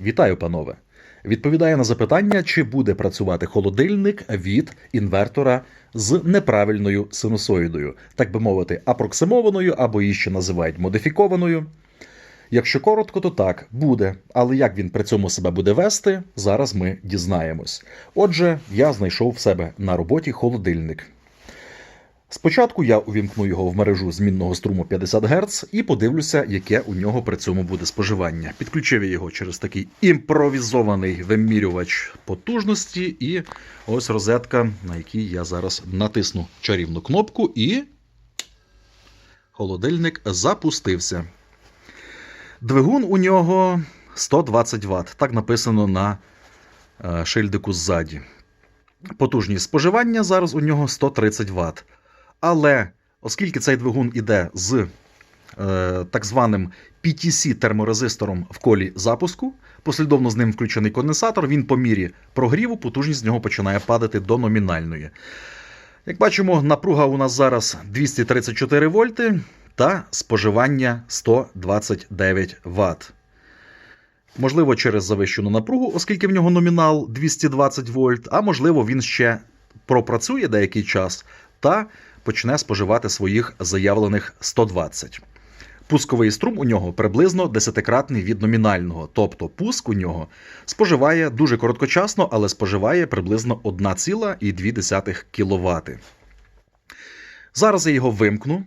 Вітаю, панове! Відповідає на запитання, чи буде працювати холодильник від інвертора з неправильною синусоїдою, так би мовити, апроксимованою або її ще називають модифікованою. Якщо коротко, то так, буде. Але як він при цьому себе буде вести, зараз ми дізнаємось. Отже, я знайшов в себе на роботі холодильник. Спочатку я увімкну його в мережу змінного струму 50 Гц і подивлюся, яке у нього при цьому буде споживання. Підключив я його через такий імпровізований вимірювач потужності, і ось розетка, на якій я зараз натисну чарівну кнопку, і холодильник запустився. Двигун у нього 120 Вт. Так написано на е, шильдику ззаді. Потужність споживання зараз у нього 130 Вт. Але оскільки цей двигун іде з е, так званим PTC терморезистором в колі запуску, послідовно з ним включений конденсатор, він по мірі прогріву, потужність з нього починає падати до номінальної. Як бачимо, напруга у нас зараз 234 вольти та споживання 129 Вт. Можливо, через завищену напругу, оскільки в нього номінал 220 вольт, а можливо, він ще пропрацює деякий час та почне споживати своїх заявлених 120. Пусковий струм у нього приблизно десятикратний від номінального, тобто пуск у нього споживає дуже короткочасно, але споживає приблизно 1,2 кВт. Зараз я його вимкну.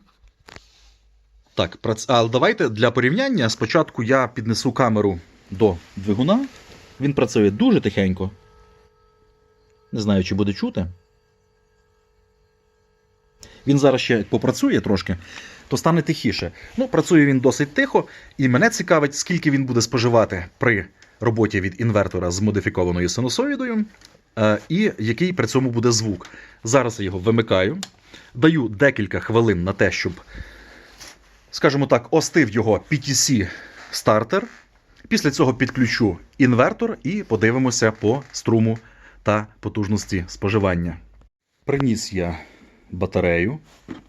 Так, прац- а давайте для порівняння спочатку я піднесу камеру до двигуна. Він працює дуже тихенько. Не знаю, чи буде чути. Він зараз ще попрацює трошки, то стане тихіше. Ну, працює він досить тихо, і мене цікавить, скільки він буде споживати при роботі від інвертора з модифікованою синусоїдою, е, і який при цьому буде звук. Зараз я його вимикаю, даю декілька хвилин на те, щоб, скажімо так, остив його PTC стартер. Після цього підключу інвертор і подивимося по струму та потужності споживання. Приніс я батарею.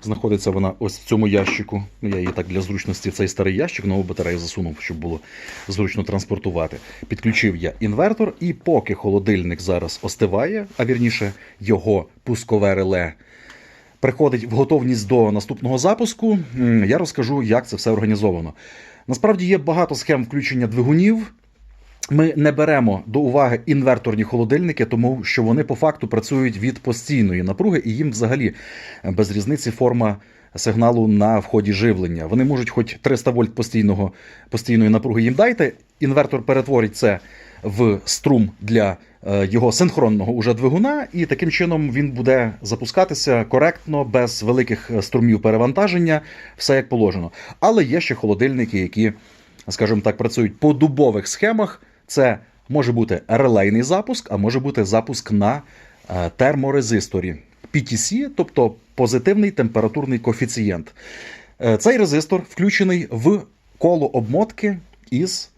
Знаходиться вона ось в цьому ящику. Ну, Я її так для зручності в цей старий ящик, нову батарею засунув, щоб було зручно транспортувати. Підключив я інвертор, і поки холодильник зараз остиває, а вірніше його пускове реле приходить в готовність до наступного запуску, я розкажу, як це все організовано. Насправді є багато схем включення двигунів. Ми не беремо до уваги інверторні холодильники, тому що вони по факту працюють від постійної напруги, і їм взагалі без різниці форма сигналу на вході живлення. Вони можуть хоч 300 вольт постійного, постійної напруги їм дайте. Інвертор перетворить це в струм для е, його синхронного уже двигуна, і таким чином він буде запускатися коректно, без великих е, струмів перевантаження, все як положено. Але є ще холодильники, які, скажімо так, працюють по дубових схемах. Це може бути релейний запуск, а може бути запуск на е, терморезисторі PTC, тобто позитивний температурний коефіцієнт. Е, Цей резистор включений в коло обмотки із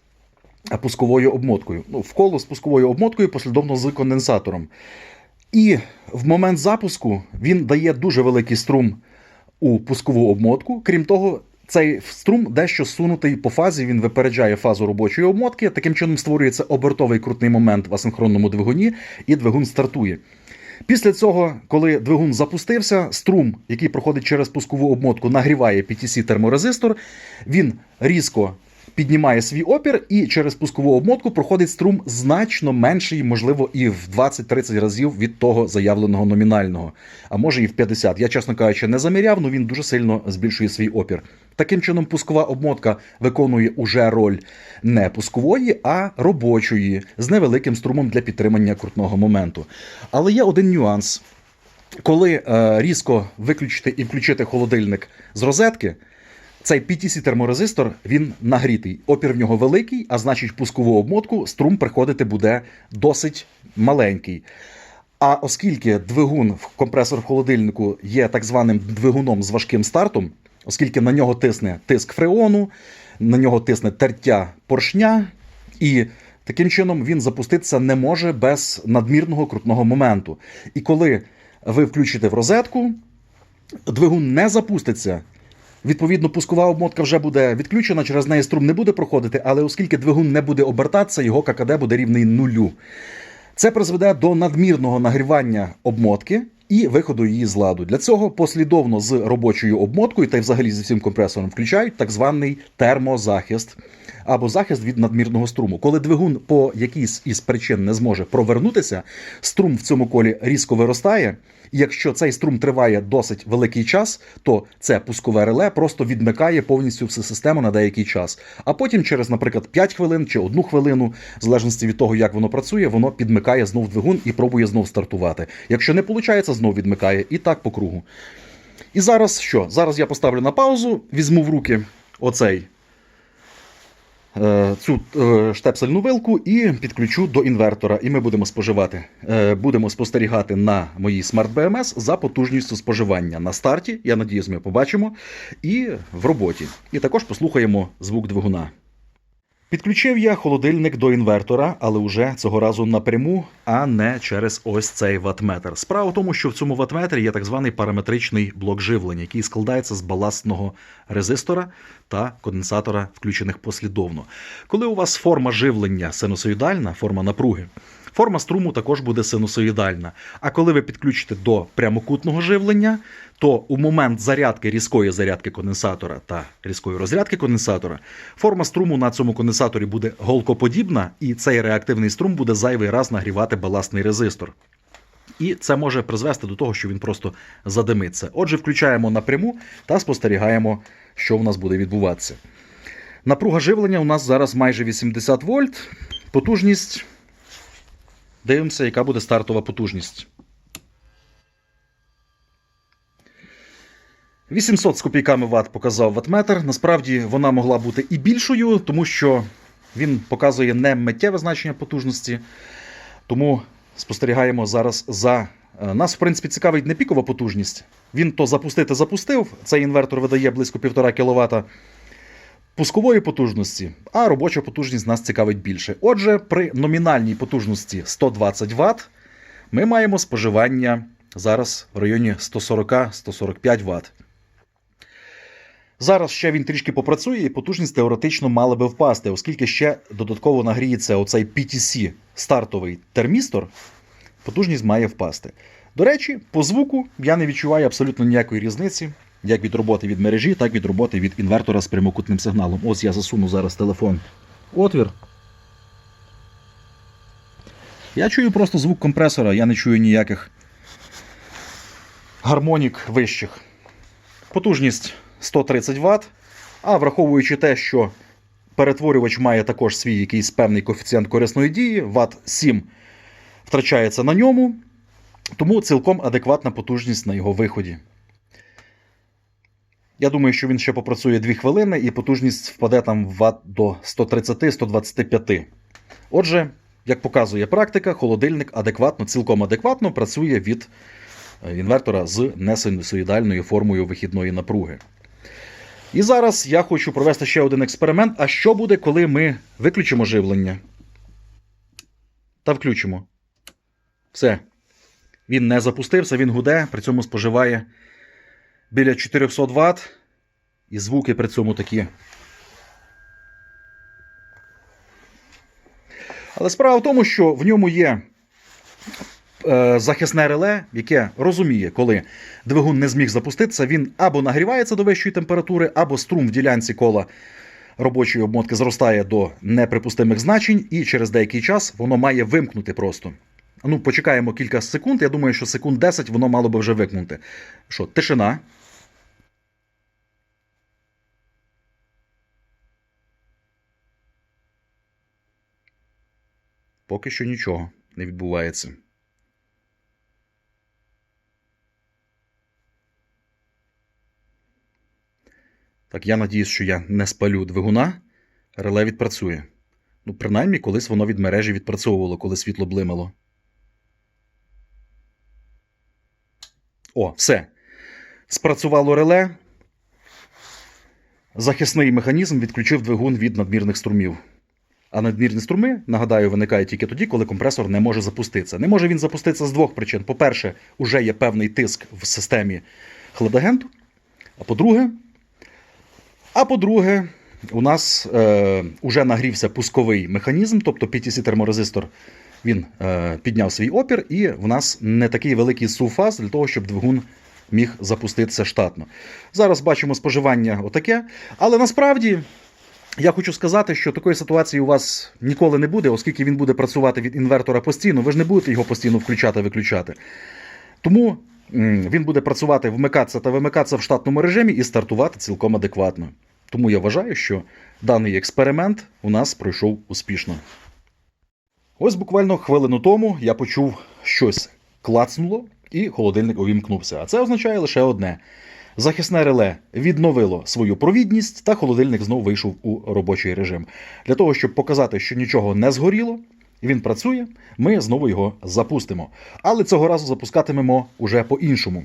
пусковою обмоткою. Ну, в коло з пусковою обмоткою послідовно з конденсатором. І в момент запуску він дає дуже великий струм у пускову обмотку. Крім того, цей струм дещо сунутий по фазі, він випереджає фазу робочої обмотки. Таким чином створюється обертовий крутний момент в асинхронному двигуні, і двигун стартує. Після цього, коли двигун запустився, струм, який проходить через пускову обмотку, нагріває PTC терморезистор, він різко піднімає свій опір, і через пускову обмотку проходить струм значно менший, можливо, і в 20-30 разів від того заявленого номінального, а може і в 50. Я, чесно кажучи, не заміряв, але він дуже сильно збільшує свій опір. Таким чином, пускова обмотка виконує уже роль не пускової, а робочої з невеликим струмом для підтримання крутного моменту. Але є один нюанс. Коли е, різко виключити і включити холодильник з розетки, цей PTC терморезистор він нагрітий. Опір в нього великий, а значить, в пускову обмотку струм приходити буде досить маленький. А оскільки двигун в компресор в холодильнику є так званим двигуном з важким стартом, оскільки на нього тисне тиск фреону, на нього тисне тертя поршня, і таким чином він запуститися не може без надмірного крутного моменту. І коли ви включите в розетку, двигун не запуститься Відповідно, пускова обмотка вже буде відключена, через неї струм не буде проходити, але оскільки двигун не буде обертатися, його ККД буде рівний нулю. Це призведе до надмірного нагрівання обмотки і виходу її з ладу. Для цього послідовно з робочою обмоткою та й взагалі зі всім компресором включають так званий термозахист або захист від надмірного струму. Коли двигун по якійсь із причин не зможе провернутися, струм в цьому колі різко виростає. І якщо цей струм триває досить великий час, то це пускове реле просто відмикає повністю всю систему на деякий час. А потім, через, наприклад, 5 хвилин чи 1 хвилину, в залежності від того, як воно працює, воно підмикає знов двигун і пробує знов стартувати. Якщо не виходить, знов відмикає і так по кругу. І зараз що? Зараз я поставлю на паузу, візьму в руки оцей е, цю е, штепсельну вилку і підключу до інвертора. І ми будемо споживати. Е, Будемо спостерігати на моїй Smart BMS за потужністю споживання на старті. Я надіюсь, ми побачимо. І в роботі. І також послухаємо звук двигуна. Підключив я холодильник до інвертора, але уже цього разу напряму, а не через ось цей ватметр. Справа в тому, що в цьому ватметрі є так званий параметричний блок живлення, який складається з баластного резистора та конденсатора, включених послідовно. Коли у вас форма живлення синусоїдальна, форма напруги, форма струму також буде синусоїдальна. А коли ви підключите до прямокутного живлення, то у момент зарядки різкої зарядки конденсатора та різкої розрядки конденсатора форма струму на цьому конденсаторі буде голкоподібна, і цей реактивний струм буде зайвий раз нагрівати баластний резистор. І це може призвести до того, що він просто задимиться. Отже, включаємо напряму та спостерігаємо, що в нас буде відбуватися. Напруга живлення у нас зараз майже 80 вольт. Потужність. Дивимося, яка буде стартова потужність. 800 з копійками Вт показав ватметр. Насправді вона могла бути і більшою, тому що він показує не миттєве значення потужності. Тому спостерігаємо зараз за. е, Нас, в принципі, цікавить не пікова потужність. Він то запустити запустив. Цей інвертор видає близько 1,5 кВт пускової потужності, а робоча потужність нас цікавить більше. Отже, при номінальній потужності 120 Вт ми маємо споживання зараз в районі 140-145 Вт. Зараз ще він трішки попрацює, і потужність теоретично мала би впасти, оскільки ще додатково нагріється оцей PTC стартовий термістор, потужність має впасти. До речі, по звуку я не відчуваю абсолютно ніякої різниці, як від роботи від мережі, так і від роботи від інвертора з прямокутним сигналом. Ось я засуну зараз телефон. Отвір. Я чую просто звук компресора, я не чую ніяких гармонік вищих. Потужність 130 Вт. А враховуючи те, що перетворювач має також свій якийсь певний коефіцієнт корисної дії, Вт 7 втрачається на ньому, тому цілком адекватна потужність на його виході. Я думаю, що він ще попрацює 2 хвилини і потужність впаде там в Вт до 130-125. Отже, як показує практика, холодильник адекватно, цілком адекватно працює від е, інвертора з несинусоїдальною формою вихідної напруги. І зараз я хочу провести ще один експеримент. А що буде, коли ми виключимо живлення? Та включимо. Все. Він не запустився, він гуде, при цьому споживає біля 400 Вт. І звуки при цьому такі. Але справа в тому, що в ньому є е, захисне реле, яке розуміє, коли двигун не зміг запуститися, він або нагрівається до вищої температури, або струм в ділянці кола робочої обмотки зростає до неприпустимих значень, і через деякий час воно має вимкнути просто. Ну, почекаємо кілька секунд. Я думаю, що секунд 10 воно мало би вже вимкнути. Що, тишина. Поки що нічого не відбувається. Так, я надіюсь, що я не спалю двигуна, реле відпрацює. Ну, принаймні, колись воно від мережі відпрацьовувало, коли світло блимало. О, все. Спрацювало реле. Захисний механізм відключив двигун від надмірних струмів. А надмірні струми, нагадаю, виникають тільки тоді, коли компресор не може запуститися. Не може він запуститися з двох причин. По-перше, уже є певний тиск в системі хладагенту. А по-друге, А по-друге, у нас е, вже нагрівся пусковий механізм, тобто PTC терморезистор він е, підняв свій опір, і в нас не такий великий суфаз для того, щоб двигун міг запуститися штатно. Зараз бачимо споживання отаке, але насправді. Я хочу сказати, що такої ситуації у вас ніколи не буде, оскільки він буде працювати від інвертора постійно, ви ж не будете його постійно включати-виключати. Тому він буде працювати, вмикатися та вимикатися в штатному режимі і стартувати цілком адекватно. Тому я вважаю, що даний експеримент у нас пройшов успішно. Ось буквально хвилину тому я почув щось клацнуло, і холодильник увімкнувся. А це означає лише одне: захисне реле відновило свою провідність, та холодильник знову вийшов у робочий режим. Для того, щоб показати, що нічого не згоріло, він працює, ми знову його запустимо. Але цього разу запускатимемо уже по-іншому.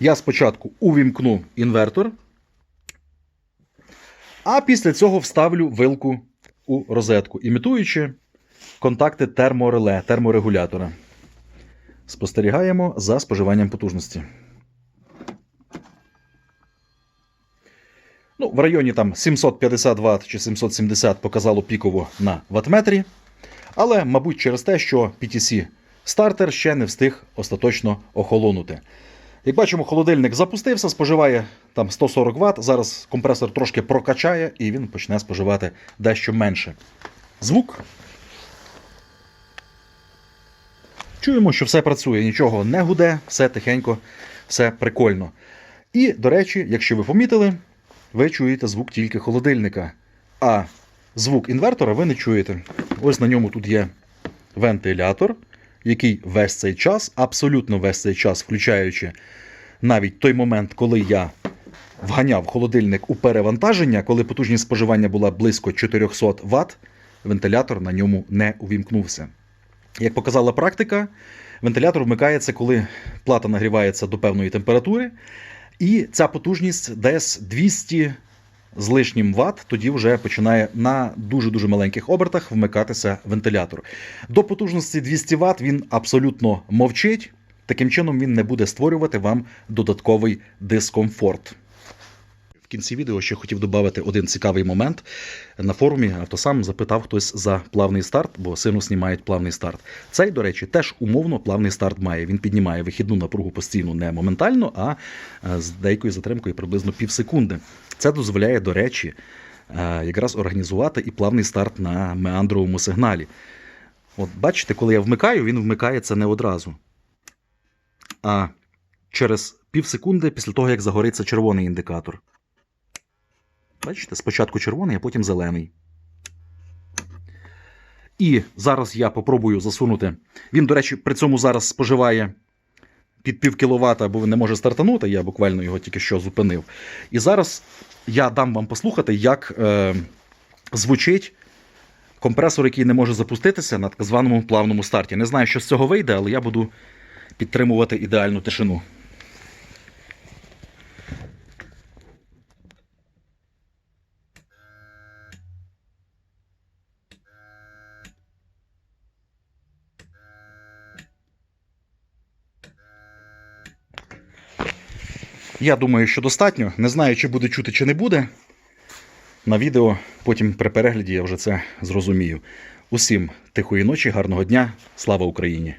Я спочатку увімкну інвертор, а після цього вставлю вилку у розетку, імітуючи контакти термореле, терморегулятора. Спостерігаємо за споживанням потужності. Ну, в районі там 750 Вт чи 770 показало піково на ваттметрі. Але, мабуть, через те, що PTC стартер ще не встиг остаточно охолонути. Як бачимо, холодильник запустився, споживає там 140 Вт. Зараз компресор трошки прокачає і він почне споживати дещо менше. Звук. Чуємо, що все працює, нічого не гуде, все тихенько, все прикольно. І, до речі, якщо ви помітили, ви чуєте звук тільки холодильника. А звук інвертора ви не чуєте. Ось на ньому тут є вентилятор, який весь цей час, абсолютно весь цей час, включаючи навіть той момент, коли я вганяв холодильник у перевантаження, коли потужність споживання була близько 400 Вт, вентилятор на ньому не увімкнувся. Як показала практика, вентилятор вмикається, коли плата нагрівається до певної температури, і ця потужність десь 200 з лишнім ватт, тоді вже починає на дуже-дуже маленьких обертах вмикатися вентилятор. До потужності 200 Вт він абсолютно мовчить, таким чином він не буде створювати вам додатковий дискомфорт. В кінці відео ще хотів додати один цікавий момент. На форумі автосам запитав хтось за плавний старт, бо синусні мають плавний старт. Цей, до речі, теж умовно плавний старт має. Він піднімає вихідну напругу постійно не моментально, а е, з деякою затримкою приблизно пів секунди. Це дозволяє, до речі, е, якраз організувати і плавний старт на меандровому сигналі. От бачите, коли я вмикаю, він вмикається не одразу. А через пів секунди після того, як загориться червоний індикатор. Бачите, спочатку червоний, а потім зелений. І зараз я попробую засунути. Він, до речі, при цьому зараз споживає під пів кіловата, бо він не може стартанути. Я буквально його тільки що зупинив. І зараз я дам вам послухати, як е, звучить компресор, який не може запуститися на так званому плавному старті. Не знаю, що з цього вийде, але я буду підтримувати ідеальну тишину. Я думаю, що достатньо. Не знаю, чи буде чути, чи не буде. На відео потім при перегляді я вже це зрозумію. Усім тихої ночі, гарного дня. Слава Україні!